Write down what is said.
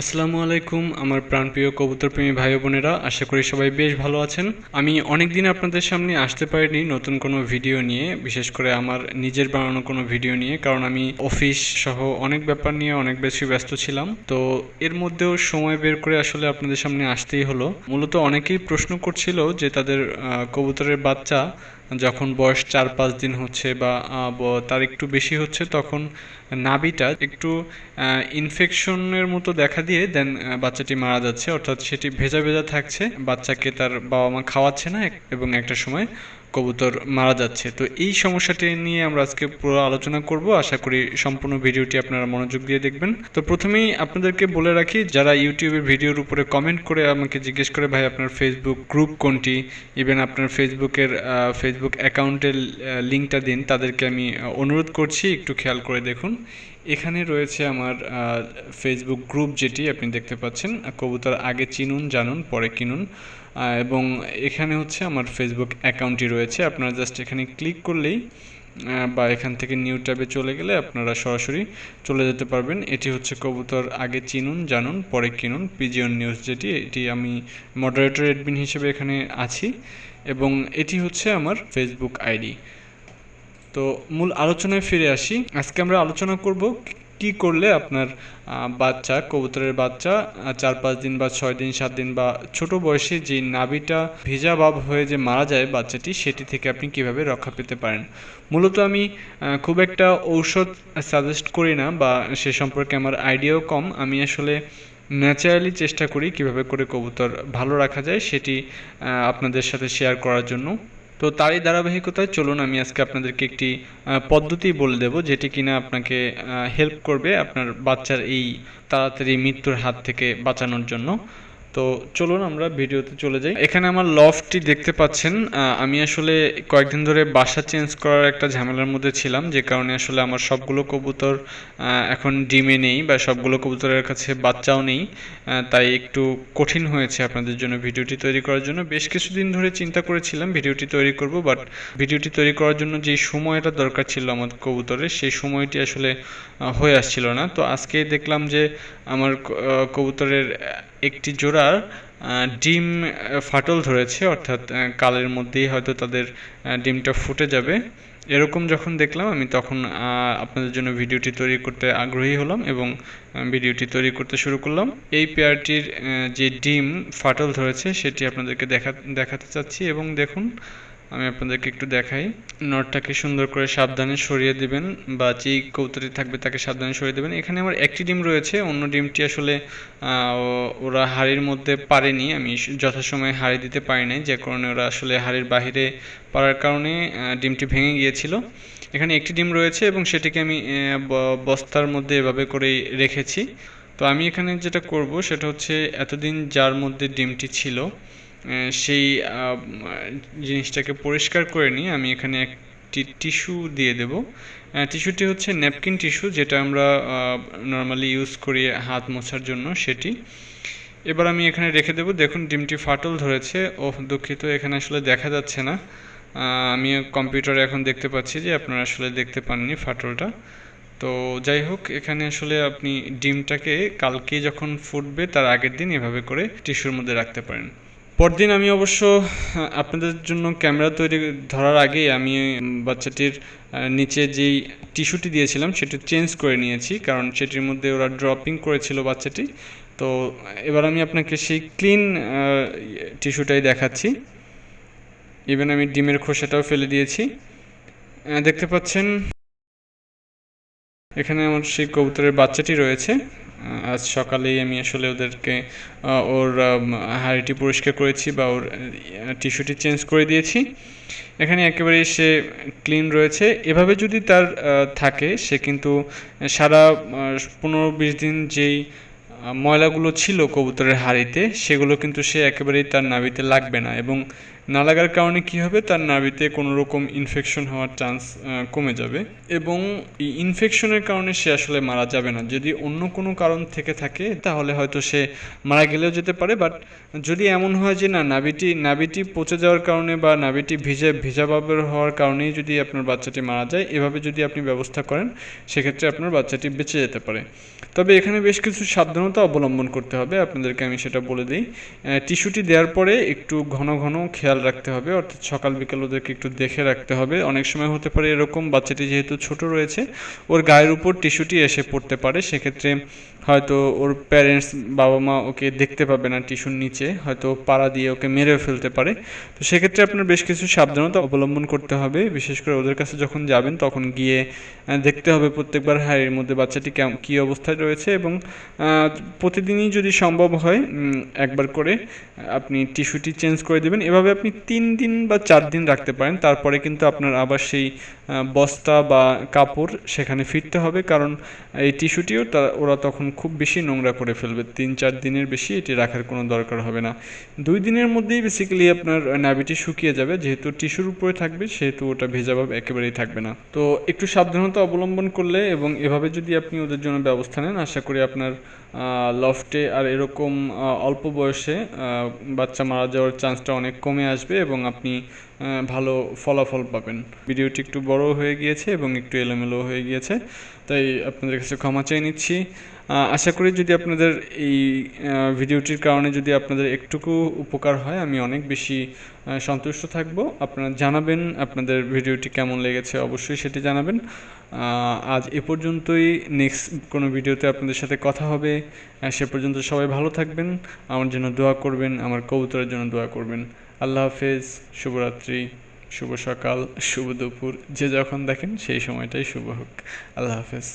আসসালামু আলাইকুম, আমার প্রাণপ্রিয় কবুতরপ্রেমী ভাই বোনেরা, আশা করি সবাই বেশ ভালো আছেন। আমি অনেক দিন আপনাদের সামনে আসতে পারিনি নতুন কোনো ভিডিও নিয়ে, বিশেষ করে আমার নিজের বানানো কোনো ভিডিও নিয়ে, কারণ আমি অফিস সহ অনেক ব্যাপার নিয়ে অনেক বেশি ব্যস্ত ছিলাম। তো এর মধ্যেও সময় বের করে আসলে আপনাদের সামনে আসতেই হলো। মূলত অনেকেই প্রশ্ন করছিল যে তাদের কবুতরের বাচ্চা যখন বয়স চার পাঁচ দিন হচ্ছে বা তার একটু বেশি হচ্ছে, তখন নাভিটা একটু ইনফেকশনের মতো দেখা দিয়ে দেন বাচ্চাটি মারা যাচ্ছে। অর্থাৎ সেটি ভেজা ভেজা থাকছে। বাচ্চাকে তার বাবা মা খাওয়াচ্ছে না, এবং একটা সময় কবুতর মারা যাচ্ছে। তো এই সমস্যাটি নিয়ে আমরা আজকে পুরো আলোচনা করব। আশা করি সম্পূর্ণ ভিডিওটি আপনারা মনোযোগ দিয়ে দেখবেন। তো প্রথমেই আপনাদেরকে বলে রাখি, যারা ইউটিউবের ভিডিওর উপরে কমেন্ট করে আমাকে জিজ্ঞেস করে, ভাই, আপনার ফেসবুক গ্রুপ কোনটি? ইভেন আপনার ফেসবুকের ফেসবুক অ্যাকাউন্টের লিঙ্কটা দিন, তাদেরকে আমি অনুরোধ করছি, একটু খেয়াল করে দেখুন। এখানে রয়েছে আমার ফেসবুক গ্রুপ যেটি আপনি দেখতে পাচ্ছেন। কবুতর আগে চিনুন, জানুন, পরে কিনুন। এবং এখানে হচ্ছে আমার ফেসবুক অ্যাকাউন্টটি রয়েছে। আপনারা জাস্ট এখানে ক্লিক করলেই বা এখান থেকে নিউ ট্যাবে চলে গেলে আপনারা সরাসরি চলে যেতে পারবেন। এটি হচ্ছে কবুতর আগে চিনুন, জানুন, পরে কিনুন পিজিয়ন নিউজ যেটি, এটি আমি মডারেটর এডমিন হিসেবে এখানে আছি। এবং এটি হচ্ছে আমার ফেসবুক আইডি তো মূল আলোচনায় ফিরে আসি। আজকে আমরা আলোচনা করব কি করলে আপনার বাচ্চা, কবুতরের বাচ্চা চার, পাঁচ দিন বা ছয় দিন, সাত দিন বা ছোট বয়সে যে নাভিটা ভেজা ভাব হয়ে যে মারা যায় বাচ্চাটি, সেটি থেকে আপনি কীভাবে রক্ষা পেতে পারেন? মূলত আমি খুব একটা ঔষধ সাজেস্ট করি না বা সে সম্পর্কে আমার আইডিয়াও কম। আমি আসলে ন্যাচারালি চেষ্টা করি কীভাবে করে কবুতর ভালো রাখা যায়, সেটি আপনাদের সাথে শেয়ার করার জন্য। তো তারই ধারাবাহিকতায় চলুন আমি আজকে আপনাদেরকে একটি পদ্ধতি বলে দেব যেটি কিনা আপনাকে হেল্প করবে আপনার বাচ্চার এই তাড়াতাড়ি মৃত্যুর হাত থেকে বাঁচানোর জন্য। তো চলুন আমরা ভিডিওতে চলে যাই। এখানে আমার লফটি দেখতে পাচ্ছেন। আমি আসলে কয়েকদিন ধরে বাসা চেঞ্জ করার একটা ঝামেলার মধ্যে ছিলাম, যে কারণে আসলে আমার সবগুলো কবুতর এখন ডিমে নেই বা সবগুলো কবুতরের কাছে বাচ্চাও নেই। তাই একটু কঠিন হয়েছে আপনাদের জন্য ভিডিওটি তৈরি করার জন্য। বেশ কিছুদিন ধরে চিন্তা করেছিলাম ভিডিওটি তৈরি করব বাট ভিডিওটি তৈরি করার জন্য যে সময়টা দরকার ছিল আমার কবুতরের, সেই সময়টি আসলে হয়ে আসছিল না। তো আজকে দেখলাম যে আমার কবুতরের একটি জোড়ার ডিম ফাটল ধরেছে, অর্থাৎ কালের মধ্যেই হয়তো তাদের ডিমটা ফুটে যাবে। এরকম যখন দেখলাম, আমি তখন আপনাদের জন্য ভিডিওটি তৈরি করতে আগ্রহী হলাম এবং ভিডিওটি তৈরি করতে শুরু করলাম। এই পেয়ারটির যে ডিম, ফাটল ধরেছে, সেটি আপনাদেরকে দেখা, দেখাতে চাচ্ছি এবং দেখুন আমি আপনাদেরকে একটু দেখাই। নটটাকে সুন্দর করে সাবধানে সরিয়ে দিবেন বা যেই কৌতরি থাকবে তাকে সাবধানে সরিয়ে দেবেন। এখানে আমার একটি ডিম রয়েছে, অন্য ডিমটি আসলে ওরা হাড়ির মধ্যে পারেনি আমি যথাসময়ে হাড়ি দিতে পারি নাই, যে কারণে ওরা আসলে হাড়ির বাহিরে পারার কারণে ডিমটি ভেঙে গিয়েছিল। এখানে একটি ডিম রয়েছে এবং সেটিকে আমি বস্তার মধ্যে এভাবে করেই রেখেছি। তো আমি এখানে যেটা করব সেটা হচ্ছে, এতদিন যার মধ্যে ডিমটি ছিল সেই জিনিসটাকে পরিষ্কার করে নিয়ে আমি এখানে একটি টিস্যু দিয়ে দেব। টিস্যুটি হচ্ছে ন্যাপকিন টিস্যু, যেটা আমরা নর্মালি ইউজ করি হাত মোছার জন্য সেটি। এবার আমি এখানে রেখে দেবো, দেখুন ডিমটি ফাটল ধরেছে। ও দুঃখিত, এখানে আসলে দেখা যাচ্ছে না। আমি কম্পিউটারে এখন দেখতে পাচ্ছি যে আপনারা আসলে দেখতে পাননি ফাটলটা। তো যাই হোক, এখানে আসলে আপনি ডিমটাকে কালকে যখন ফুটবে, তার আগের দিন এভাবে করে টিস্যুর মধ্যে রাখতে পারেন। পরদিন আমি অবশ্য আপনাদের জন্য ক্যামেরা তৈরি ধরার আগেই আমি বাচ্চাটির নিচে যেই টিস্যুটি দিয়েছিলাম সেটি চেঞ্জ করে নিয়েছি, কারণ সেটির মধ্যে ওরা ড্রপিং করেছিল বাচ্চাটি। তো, এবার আমি আপনাকে সেই ক্লিন টিস্যুটাই দেখাচ্ছি। ইভেন আমি ডিমের খোসাটাও ফেলে দিয়েছি। দেখতে পাচ্ছেন? এখানে আমার সেই কবুতরের বাচ্চাটি রয়েছে। আজ সকালেই আমি আসলে ওদেরকে ওর হাঁড়িটি পরিষ্কার করেছি বা ওর টিস্যুটি চেঞ্জ করে দিয়েছি। এখানে একেবারেই সে ক্লিন রয়েছে। এভাবে যদি তার থাকে, সে কিন্তু সারা পনেরো বিশ দিন যেই ময়লাগুলো ছিল কবুতরের হাড়িতে, সেগুলো কিন্তু সে একেবারেই তার নাভিতে লাগবে না এবং না লাগার কারণে কি হবে? তার নাভিতে কোনো রকম ইনফেকশন হওয়ার চান্স কমে যাবে এবং এই ইনফেকশনের কারণে সে আসলে মারা যাবে না। যদি অন্য কোনো কারণ থেকে থাকে, তাহলে হয়তো সে মারা গেলেও যেতে পারে। বাট যদি এমন হয় যে না, নাভিটি নাভিটি পচে যাওয়ার কারণে বা নাভিটি ভিজে ভিজাভাবের হওয়ার কারণেই যদি আপনার বাচ্চাটি মারা যায়, এভাবে যদি আপনি ব্যবস্থা করেন, সেক্ষেত্রে আপনার বাচ্চাটি বেঁচে যেতে পারে। তবে এখানে বেশ কিছু সাবধানতা অবলম্বন করতে হবে। আপনাদেরকে আমি সেটা বলে দিই। টিস্যুটি দেওয়ার পরে একটু ঘন ঘন খেয়াল রাখতে হবে, অর্থাৎ সকাল বিকাল ওদেরকে একটু দেখে রাখতে হবে। অনেক সময় হতে পারে এরকম, বাচ্চাটি যেহেতু ছোট রয়েছে, ওর গায়ের উপর টিস্যুটি এসে পড়তে পারে। সেক্ষেত্রে হয়তো ওর প্যারেন্টস বাবা মা ওকে দেখতে পাবে না টিস্যুর নিচে, হয়তো পাড়া দিয়ে ওকে মেরেও ফেলতে পারে। তো সেক্ষেত্রে আপনার বেশ কিছু সাবধানতা অবলম্বন করতে হবে। বিশেষ করে ওদের কাছে যখন যাবেন, তখন গিয়ে দেখতে হবে প্রত্যেকবার হ্যাঁ এর মধ্যে বাচ্চাটি কেম- কী অবস্থায় রয়েছে এবং প্রতিদিনই যদি সম্ভব হয় একবার করে আপনি টিস্যুটি চেঞ্জ করে দেবেন। এভাবে আপনি তিন দিন বা চার দিন রাখতে পারেন। তারপরে কিন্তু আপনার আবার সেই বস্তা বা কাপড় সেখানে ফিরতে হবে। কারণ এই টিস্যুটিও ওরা তখন খুব বেশি নোংরা করে ফেলবে। তিন, চার দিনের বেশি এটি রাখার কোনো দরকার হবে না। দুই দিনের মধ্যেই বেসিক্যালি আপনার নাভিটি শুকিয়ে যাবে। যেহেতু টিস্যুর উপরে থাকবে, সেহেতু ওটা ভেজা ভাব একেবারেই থাকবে না। তো একটু সাবধানতা অবলম্বন করলে এবং এভাবে যদি আপনি ওদের জন্য ব্যবস্থা নেন, আশা করি আপনার লফটে আর এরকম অল্প বয়সে বাচ্চা মারা যাওয়ার চান্সটা অনেক কমে আসবে এবং আপনি ভালো ফলাফল পাবেন। ভিডিওটি একটু বড় হয়ে গিয়েছে এবং একটু এলোমেলো হয়ে গিয়েছে, তাই আপনাদের কাছে ক্ষমা চেয়ে নিচ্ছি। আশা করি যদি আপনাদের এই ভিডিওটির কারণে যদি আপনাদের একটুকু উপকার হয়, আমি অনেক বেশি সন্তুষ্ট থাকব। আপনারা জানাবেন আপনাদের ভিডিওটি কেমন লেগেছে, অবশ্যই সেটি জানাবেন। আজ এ পর্যন্তই। নেক্সট কোনো ভিডিওতে আপনাদের সাথে কথা হবে। সে পর্যন্ত সবাই ভালো থাকবেন। আমার জন্য দোয়া করবেন, আমার কবুতরের জন্য দোয়া করবেন। আল্লাহ হাফেজ, শুভরাত্রি, শুভ সকাল, শুভ দুপুর, যে যখন দেখেন সেই সময়টাই শুভ হোক। আল্লাহ হাফেজ।